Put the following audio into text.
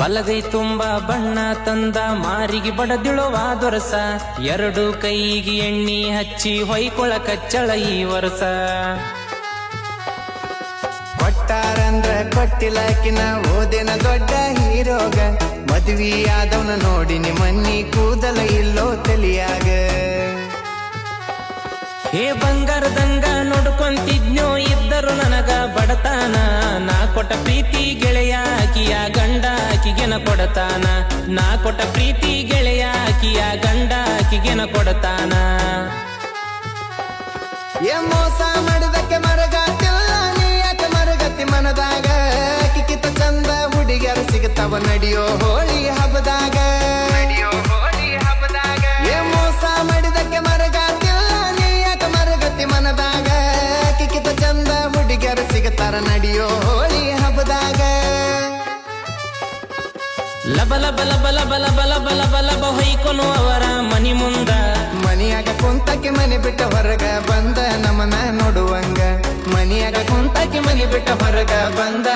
ಬಲಗೈ ತುಂಬ ಬಣ್ಣ ತಂದ ಮಾರಿಗೆ ಬಡದಿಳುವ ದೊರಸ. ಎರಡು ಕೈಗೆ ಎಣ್ಣಿ ಹಚ್ಚಿ ಹೊಯ್ಕೊಳ ಕಚ್ಚಳ ಈ ವರ್ಷ. ಕೊಟ್ಟಾರಂದ್ರ ಕೊಟ್ಟಿಲಾಕಿನ ಓದಿನ ದೊಡ್ಡ ಹೀರೋಗ. ಮದ್ವಿ ಆದವನ ನೋಡಿ ನಿಮ್ಮನ್ನಿ ಕೂದಲ ಇಲ್ಲೋ ತಲಿಯಾಗ. ಹೇ ಬಂಗಾರದಂಗ ನೋಡ್ಕೊಂತಿದ್ನೋ ಇದ್ದರು ನನಗ ಬಡತಾನ. ನಾ ಕೊಟ್ಟ ಪ್ರೀತಿ ಗೆಳೆಯ ಕೊಡತಾನ. ನಾ ಕೊಟ್ಟ ಪ್ರೀತಿ ಗೆಳೆಯ ಆಕಿಯ ಗಂಡ ಆಕಿಗೆನ ಕೊಡತಾನ. ಏ ಮೋಸ ಮಾಡಿದಕ್ಕೆ ಮರಗಾತಿಲ್ಲ ನೀ ಯಾಕೆ ಮರಗತಿ ಮನದಾಗ? ಕಿಕ್ಕಿತ ಚಂದ ಹುಡುಗಿಯರು ಸಿಗುತ್ತವ ನಡಿಯೋ ಹೋಳಿ ಹಬ್ಬದಾಗ. ನಡಿಯೋ ಲಬ ಲಬ ಲಬ ಲಬ ಲಬ ಲಬ ಲಬ ಲಬ ಹೊಯ್ಕೊನು ಅವರ ಮನಿ ಮುಂದ. ಮನಿಯಾಗ ಕುಂತಕ್ಕೆ ಮನೆ ಬಿಟ್ಟ ಹೊರಗ ಬಂದ ನಮನ ನೋಡುವಂಗ. ಮನಿಯಾಗ ಕುಂತಕ್ಕೆ ಮನೆ ಬಿಟ್ಟ ಹೊರಗ ಬಂದ